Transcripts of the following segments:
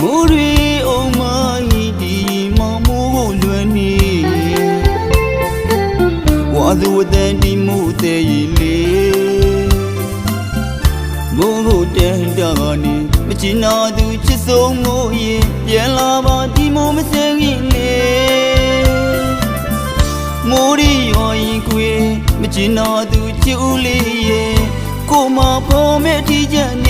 မိုးရီအုံမဤမမိုးကိုလွန်နေဝါသူဝတန်ဒီမို့တဲ့ရီလေမိုးကိုတန်တာနေမချင်နာသူချစ်ဆုံးမို့ရင်ပြန်လာပါဒီမို့မစင်ရင်လေမိုးရီရောရင်ကွေမချင်နာသူချစ်ဦးလေးရဲ့ကိုမဖို့မဲ့ထီချက်နေ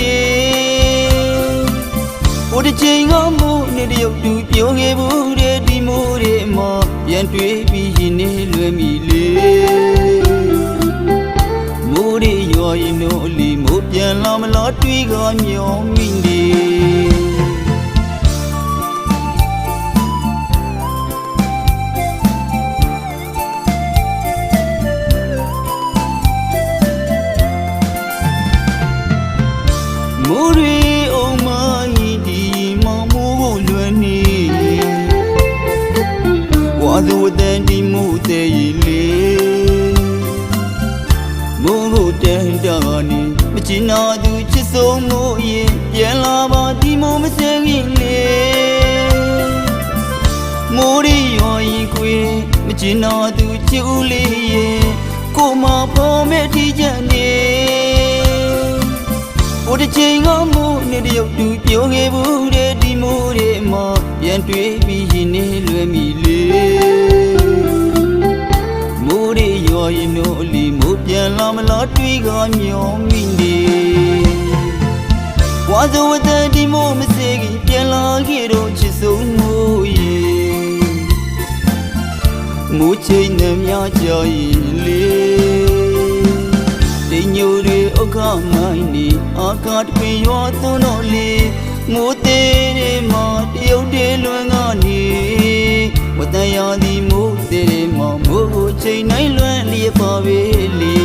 တစ်ချိန်ကမို့နေတရုတ်သူပြောခဲ့ဘူးတဲ့ဒီမိုးတွေမှာပြန်တွေ့ပြီးရင်နေလွယ်မိလေမိုးတွေရွာရင်တို့လီမိုးပြန်လာမလားတွေးကမျောမိနေ ဝါသူတန်ဒီမှုတဲ့ရီလေမိုးကိုတန်တာနေမချင်နာသူချစ်ဆုံးမို့ရင်ပြန်လာပါဒီမို့မစဲခင်လေမိုးရီရောရင်ခွေမချင်နာသူချစ်ဦးလေးရဲ့ကိုမဖော်မဲ့ထီးချက်နေဟိုတစ်ချိန်ကမိုးနေတရုတ်သူပြောခဲ့ဘူးတဲ့ဒီမိုးတွေမှာပြန်တွေ့ပြီးရင်နေလွယ်မိလေ တွေရောရင်တို့အလီမိုးပြန်လာမလားတွေးကမျောမိနေဝါဇဝတန်ဒီမိုးမစေခင်ပြန်လာခဲ့တော့ချစ်ဆုံးမိုးရေမိုးချိန်နဲ့များကြရင်လေတင်ညိုတွေဥက္ခမိုင်းနေအာကာတပင်ရွာသွန်းတော်လေးမိုးသေးတွေမှာတရုတ်တွေလွန်ကနေ ဝတန်ရသည်မိုးသေးတွေမှာမိုးကိုချိန်နိုင်လွန်လျက်ပါပဲလေ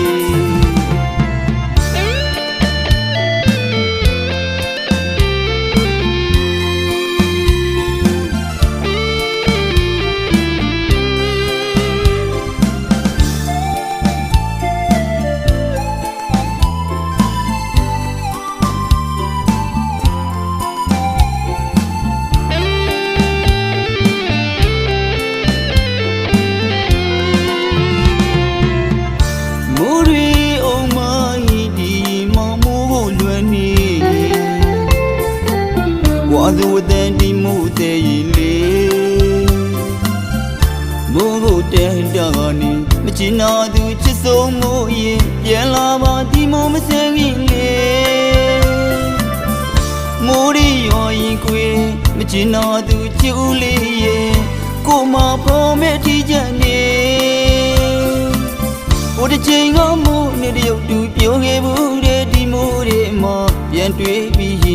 သူဝတန်ဒီမှုတဲ့ရီလေမိုးကိုတန်တာနေမချင်နာသူချစ်ဆုံးမို့ရင်ပြန်လာပါဒီမို့မစဲခင်လေမိုးရီရောရင်ကွေမချင်နာသူချစ်ဦးလေးရဲ့ကိုမဖော်မဲ့ထီးချက်နေဟိုတစ်ချိန်ကမိုးနေတရုတ်သူပြောခဲ့ဘူးတဲ့ဒီမိုးတွေမှာပြန်တွေ့ပြီး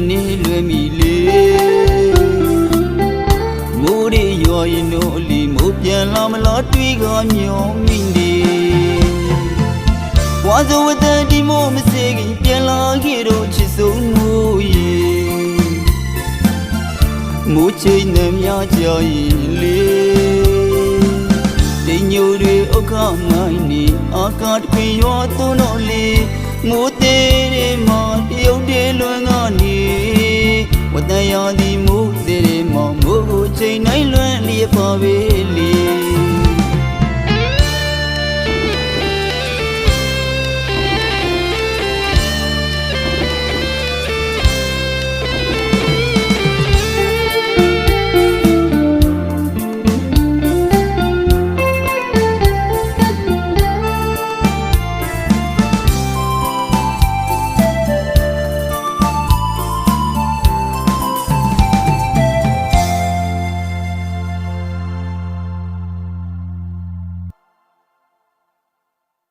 တွေရွာရင်တို့အလီမိုးပြန်လာမလားတွေးကမျောမိနေဝါဇဝတန်ဒီမိုးမစေခင်ပြန်လာခဲ့တော့ချစ်ဆုံးမိုးရေမိုးချိန်နဲ့များကြရင်လေတင်ညိုတွေဥက္ခမိုင်းနေအာကာတပင်ရွာသွန်းတော်လေးမိုးသေးတွေမှာတရုတ်တွေလွန်ကနေဝတန်ရသည်မိုးသေးတွေမှာမိုးကိုချိန်နိုင်လွန်လျက်ပါပဲ